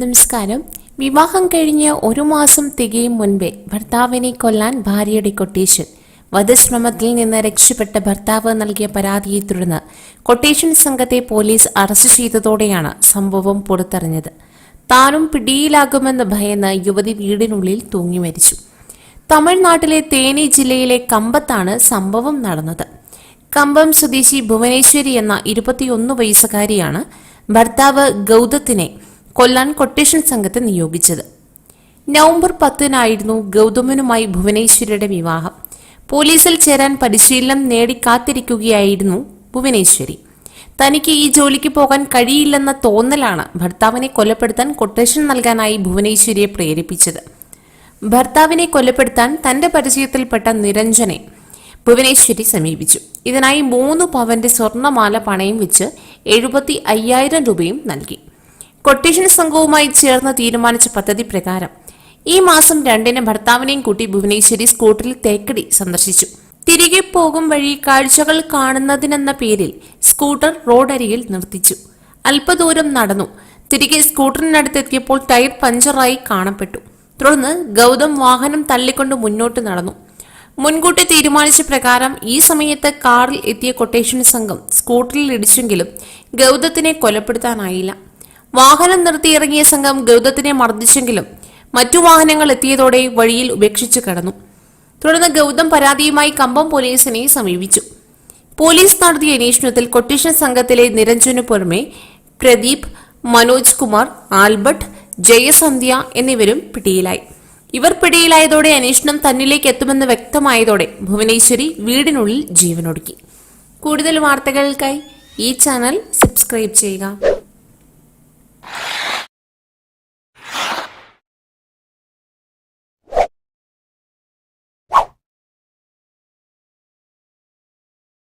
നമസ്കാരം. വിവാഹം കഴിഞ്ഞ് ഒരു മാസം തികയും മുൻപേ ഭർത്താവിനെ കൊല്ലാൻ ഭാര്യയുടെ കൊട്ടേഷൻ. വധശ്രമത്തിൽ നിന്ന് രക്ഷപ്പെട്ട ഭർത്താവ് നൽകിയ പരാതിയെ തുടർന്ന് കൊട്ടേഷൻ സംഘത്തെ പോലീസ് അറസ്റ്റ് ചെയ്തതോടെയാണ് സംഭവം പുറത്തറിഞ്ഞത്. താനും പിടിയിലാകുമെന്ന് ഭയന്ന് യുവതി വീടിനുള്ളിൽ തൂങ്ങി മരിച്ചു. തമിഴ്നാട്ടിലെ തേനി ജില്ലയിലെ കമ്പത്താണ് സംഭവം നടന്നത്. കമ്പം സ്വദേശി ഭുവനേശ്വരി എന്ന ഇരുപത്തിയൊന്ന് വയസ്സുകാരിയാണ് ഭർത്താവ് ഗൗതത്തിനെ കൊല്ലാൻ കൊട്ടേഷൻ സംഘത്തെ നിയോഗിച്ചത്. നവംബർ പത്തിനായിരുന്നു ഗൗതമനുമായി ഭുവനേശ്വരിയുടെ വിവാഹം. പോലീസിൽ ചേരാൻ പരിശീലനം നേടി കാത്തിരിക്കുകയായിരുന്നു ഭുവനേശ്വരി. തനിക്ക് ഈ ജോലിക്ക് പോകാൻ കഴിയില്ലെന്ന തോന്നലാണ് ഭർത്താവിനെ കൊലപ്പെടുത്താൻ കൊട്ടേഷൻ നൽകാനായി ഭുവനേശ്വരിയെ പ്രേരിപ്പിച്ചത്. ഭർത്താവിനെ കൊലപ്പെടുത്താൻ തന്റെ പരിചയത്തിൽപ്പെട്ട നിരഞ്ജനെ ഭുവനേശ്വരി സമീപിച്ചു. ഇതിനായി മൂന്ന് പവന്റെ സ്വർണമാല പണയം വെച്ച് എഴുപത്തി അയ്യായിരം രൂപയും നൽകി. കൊട്ടേഷൻ സംഘവുമായി ചേർന്ന് തീരുമാനിച്ച പദ്ധതി പ്രകാരം ഈ മാസം രണ്ടിന് ഭർത്താവിനെയും കൂട്ടി ഭുവനേശ്വരി സ്കൂട്ടറിൽ തേക്കടി സന്ദർശിച്ചു. തിരികെ പോകും വഴി കാഴ്ചകൾ കാണുന്നതിനെന്ന പേരിൽ സ്കൂട്ടർ റോഡരികിൽ നിർത്തിച്ചു. അല്പദൂരം നടന്നു. തിരികെ സ്കൂട്ടറിനടുത്തെത്തിയപ്പോൾ ടയർ പഞ്ചറായി കാണപ്പെട്ടു. തുടർന്ന് ഗൗതം വാഹനം തള്ളിക്കൊണ്ട് മുന്നോട്ട് നടന്നു. മുൻകൂട്ടി തീരുമാനിച്ച പ്രകാരം ഈ സമയത്ത് കാറിൽ എത്തിയ കൊട്ടേഷൻ സംഘം സ്കൂട്ടറിൽ ഇടിച്ചെങ്കിലും ഗൗതത്തിനെ കൊലപ്പെടുത്താനായില്ല. വാഹനം നിർത്തിയിറങ്ങിയ സംഘം ഗൗതത്തിനെ മർദ്ദിച്ചെങ്കിലും മറ്റു വാഹനങ്ങൾ എത്തിയതോടെ വഴിയിൽ ഉപേക്ഷിച്ചു കടന്നു. തുടർന്ന് ഗൗതം പരാതിയുമായി കമ്പം പോലീസിനെ സമീപിച്ചു. പോലീസ് നടത്തിയ അന്വേഷണത്തിൽ കൊട്ടേഷൻ സംഘത്തിലെ നിരഞ്ജനു പുറമെ പ്രദീപ് മനോജ് കുമാർ ആൽബർട്ട് ജയസന്ധ്യ എന്നിവരും പിടിയിലായി. ഇവർ പിടിയിലായതോടെ അന്വേഷണം തന്നിലേക്ക് എത്തുമെന്ന് വ്യക്തമായതോടെ ഭുവനേശ്വരി വീടിനുള്ളിൽ ജീവനൊടുക്കി. കൂടുതൽ വാർത്തകൾക്കായി ഈ ചാനൽ സബ്സ്ക്രൈബ് ചെയ്യുക.